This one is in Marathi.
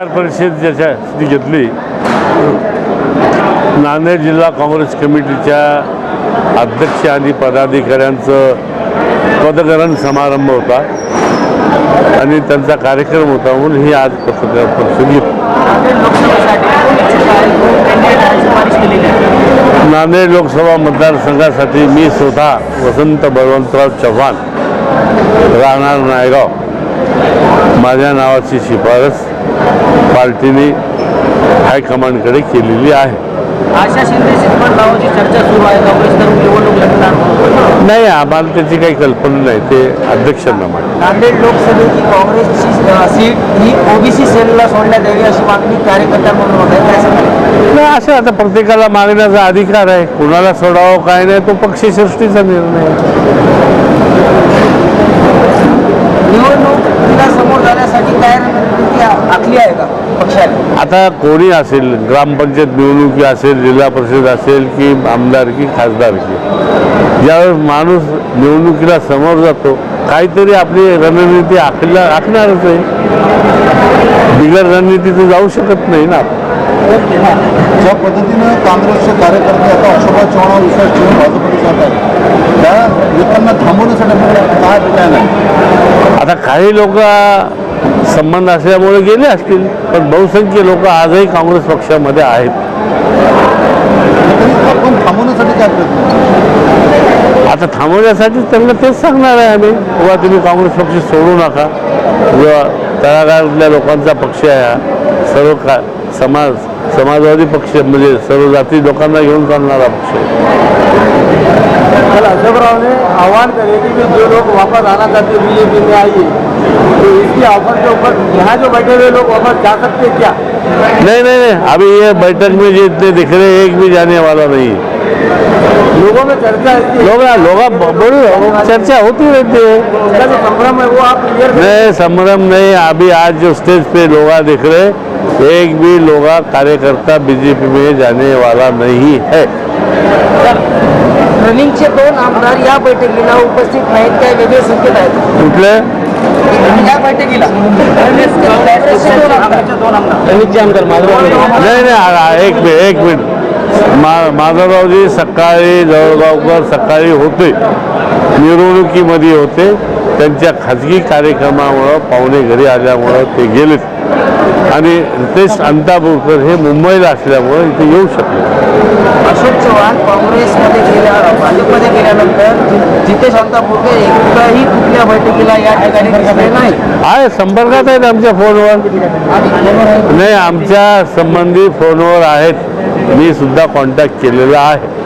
परिषद ज्याच्या घेतली नांदेड जिल्हा काँग्रेस कमिटीच्या अध्यक्ष आणि पदाधिकाऱ्यांचं पदग्रहण समारंभ होता आणि त्यांचा कार्यक्रम होता म्हणून ही आज पत्रकार परिषद घेतली. नांदेड नांदेड लोकसभा मतदारसंघासाठी मी स्वतः वसंत बळवंतराव चव्हाण राहणार नायगाव. माझ्या नावाची शिफारस पार्टीने हायकमांडकडे केलेली आहे. आशा शिंदे चितपट नावाची चर्चा सुरू आहे. काँग्रेसकडून निवडणूक लढणार. म्हणून. नाही आम्हाला त्याची काही कल्पना नाही. ते अध्यक्षांना माहिती नांदेड लोकसभेची काँग्रेसची सीट ही ओबीसी सेलला सोडण्यात यावी अशी मागणी कार्यकर्त्यांमधून होत आहे. काय असं आता प्रत्येकाला मागण्याचा अधिकार आहे. कुणाला सोडावं काय नाही तो पक्षसृष्टीचा निर्णय आहे निवडणुकीला समोर जाण्यासाठी काय रणनीती आ- आखली का पक्षाने आता कोणी असेल ग्रामपंचायत निवडणुकी असेल जिल्हा परिषद असेल की आमदारकी खासदारकी ज्यावेळेस माणूस निवडणुकीला समोर जातो काहीतरी आपली रणनीती आखल्या आखणारच आहे. बिगर रणनीती तर जाऊ शकत नाही ना. ज्या पद्धतीनं काँग्रेसचे कार्यकर्ते आता अशोकराव चव्हाणावर विश्वास ठेवून भाजपकडे जात आहेत त्या लोकांना थांबवण्यासाठी काय आहे? आता काही लोक संबंध असल्यामुळे गेले असतील पण बहुसंख्य लोक आजही काँग्रेस पक्षामध्ये आहेत. थांबवण्यासाठी काय प्रयत्न आहे? आता थांबवण्यासाठी त्यांना तेच सांगणार आहे आम्ही किंवा तुम्ही काँग्रेस पक्ष सोडू नका. किंवा तळागाळातल्या लोकांचा पक्ष आहे हा. सर्व का समाज समाजवादी पक्ष म्हणजे सर्व जाती लोकांना घेऊन चालणारा पक्ष आहे. कल अशोक ने आह्वान करे कि जो लोग वापस आना चाहते बीजेपी में आइए तो इसकी ऑफ़र के ऊपर यहाँ जो बैठे हुए लोग वापस जा सकते हैं क्या? नहीं नहीं नहीं अभी ये बैठक में जो इतने दिख रहे एक भी जाने वाला नहीं लोगों में चर्चा है। लोग लोग बड़ी चर्चा होती रहती है। उनका जो संभ्रम है वो आप क्लियर नहीं संभ्रम नहीं अभी आज जो स्टेज पे लोग दिख रहे एक भी लोग कार्यकर्ता बीजेपी में जाने वाला नहीं है। रनिंगचे दोन आमदार या बैठकीला उपस्थित नाहीत काय वेगळे संकेत आहेत कुठले बैठकीला नाही नाही एक मिनिट एक मिनिट. मा माधवरावजी सकाळी जवळगावकर सकाळी होते. मिरवणुकीमध्ये होते. त्यांच्या खाजगी कार्यक्रमामुळं पाहुणे घरी आल्यामुळं ते गेलेत. आणि रितेश अंतापूरकर हे मुंबईला असल्यामुळं इथे येऊ शकले अशोक चव्हाण काँग्रेसमध्ये गेल्या भाजपमध्ये गेल्यानंतर जितेश अंतापूरकर एकदाही कुठल्या बैठकीला या ठिकाणी दिसले नाही. आहे संपर्कात आहेत आमच्या फोनवर. नाही आमच्या संबंधी फोनवर आहेत. मी सुद्धा कॉन्टॅक्ट केलेला आहे.